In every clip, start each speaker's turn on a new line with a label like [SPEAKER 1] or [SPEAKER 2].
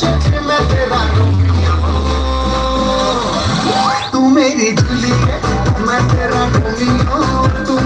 [SPEAKER 1] ज़िक्र तेरा तू मेरी झूली है मैं तेरा ढूंढी तू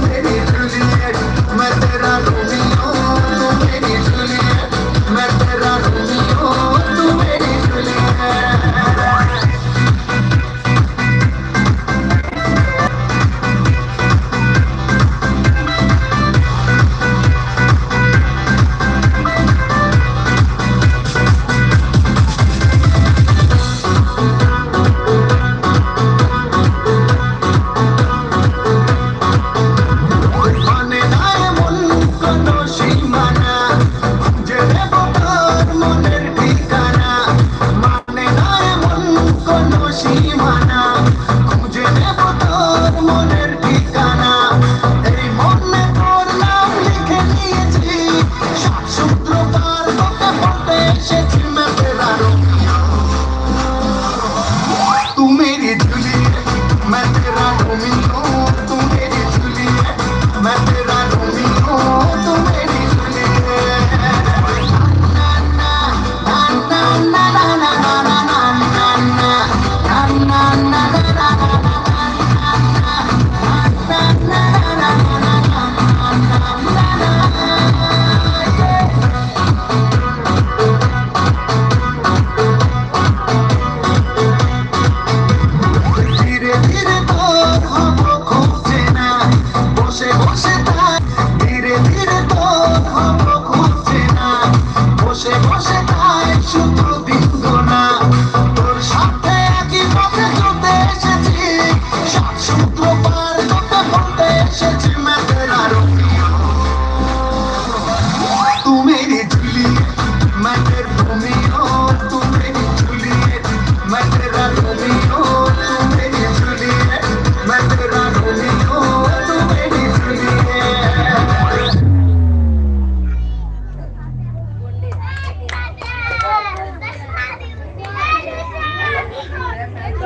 [SPEAKER 1] ধীরে ধীরে তো খুঁজছে না। বসে বসে তাই শুধু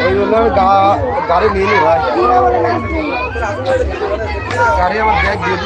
[SPEAKER 2] ওই জন্য গাড়ি নিয়ে নি ভাই। গাড়ি আমার ব্যাগ দিয়ে